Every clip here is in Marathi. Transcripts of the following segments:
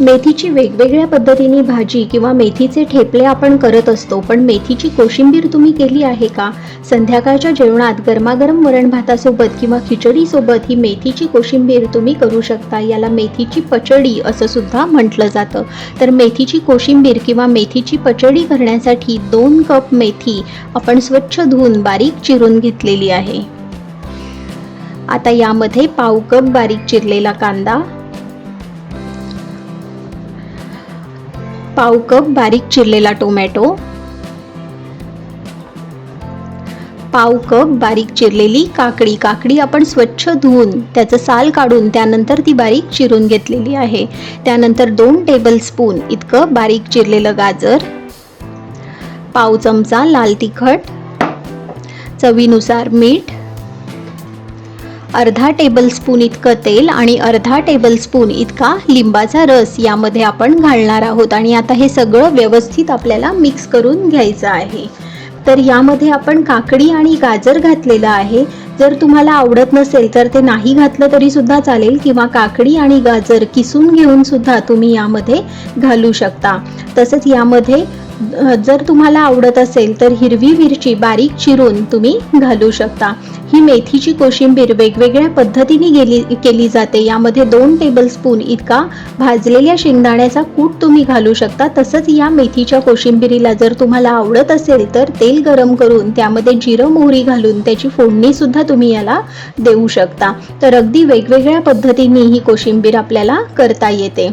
मेथीची वेगवेगळ्या पद्धतीने भाजी किंवा मेथीचे ठेपले आपण करत असतो पण मेथीची कोशिंबीर तुम्ही केली आहे का? संध्याकाळच्या जेवणात गरमागरम वरण भातासोबत किंवा खिचडीसोबत ही मेथीची कोशिंबीर तुम्ही करू शकता. याला मेथीची पचडी असं सुद्धा म्हटलं जातं. तर मेथीची कोशिंबीर किंवा मेथीची पचडी करण्यासाठी दोन कप मेथी आपण स्वच्छ धुवून बारीक चिरून घेतलेली आहे. आता यामध्ये पाव कप बारीक चिरलेला कांदा पाव कप बारीक चिरलेला टोमॅटो. पाव कप बारीक चिरलेली काकडी. काकडी आपण स्वच्छ धुवून त्याचं साल काढून त्यानंतर ती बारीक चिरून घेतलेली आहे. त्यानंतर दोन टेबलस्पून इतकं बारीक चिरलेलं गाजर. पाव चमचा लाल तिखट. चवीनुसार मीठ. अर्धा टेबलस्पून इतकं तेल आणि अर्धा टेबलस्पून इतका लिंबाचा रस यामध्ये आपण घालणार आहोत. आणि आता हे सगळं व्यवस्थित आपल्याला मिक्स करून घ्यायचं आहे. तर यामध्ये आपण काकडी आणि गाजर घातलेलं आहे. जर तुम्हाला आवडत नसेल तर ते नाही घातलं तरी सुद्धा चालेल किंवा काकडी आणि गाजर किसून घेऊन सुद्धा तुम्ही यामध्ये घालू शकता. तसंच यामध्ये जर तुम्हाला आवडत असेल तर हिरवी मिरची बारीक चिरून तुम्ही घालू शकता. ही मेथीची कोशिंबीर वेगवेगळ्या पद्धतीने गेली केली जाते. यामध्ये दोन टेबलस्पून इतका भाजलेल्या शेंगदाण्याचा कूट तुम्ही घालू शकता. तसंच या मेथीच्या कोशिंबिरीला जर तुम्हाला आवडत असेल तर तेल गरम करून त्यामध्ये जिरं मोहरी घालून त्याची फोडणी सुद्धा तुम्ही याला देऊ शकता. तर अगदी वेगवेगळ्या पद्धतीने ही कोशिंबीर आपल्याला करता येते.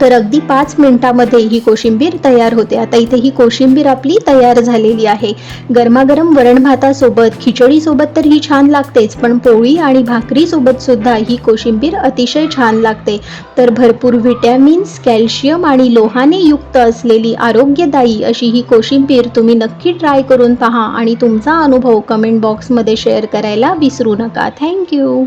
तर अगदी पाच मिनिटामध्ये ही कोशिंबीर तयार होते. आता इथे ही कोशिंबीर आपली तयार झालेली आहे. गरमागरम वरण भातासोबत खिचडीसोबत तर ही छान लागतेच पण पोळी आणि भाकरीसोबत सुद्धा ही कोशिंबीर अतिशय छान लागते. तर भरपूर व्हिटॅमिन्स कॅल्शियम आणि लोहाने युक्त असलेली आरोग्यदायी अशी ही कोशिंबीर तुम्ही नक्की ट्राय करून पहा आणि तुमचा अनुभव कमेंट बॉक्समध्ये शेअर करायला विसरू नका. थँक्यू.